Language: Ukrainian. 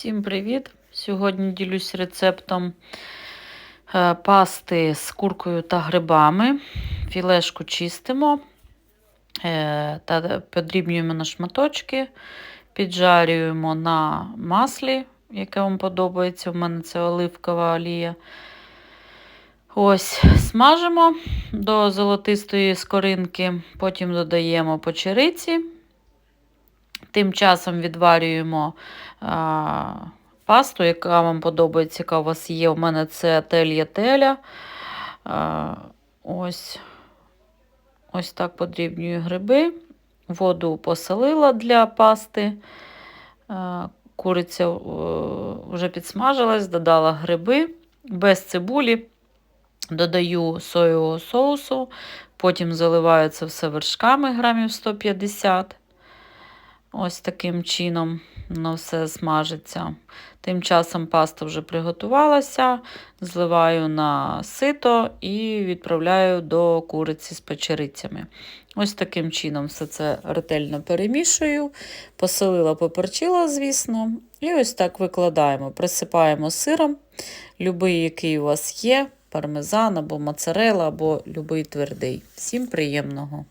Всім привіт! Сьогодні ділюсь рецептом е, пасти з куркою та грибами. Філешку чистимо е, та подрібнюємо на шматочки, піджарюємо на маслі, яке вам подобається. У мене це оливкова олія. Ось, смажимо до золотистої скоринки, потім додаємо печериці. Тим часом відварюємо а, пасту, яка вам подобається, яка у вас є. У мене це телья-теля. А, ось, ось так подрібнюю гриби. Воду посолила для пасти. А, куриця о, вже підсмажилась, додала гриби без цибулі. Додаю соєвого соусу, потім заливаю це все вершками грамів 150. Ось таким чином воно все смажиться. Тим часом паста вже приготувалася, зливаю на сито і відправляю до куриці з печерицями. Ось таким чином все це ретельно перемішую, посолила, поперчила, звісно. І ось так викладаємо, присипаємо сиром, любий, який у вас є, пармезан або моцарела, або любий твердий. Всім приємного!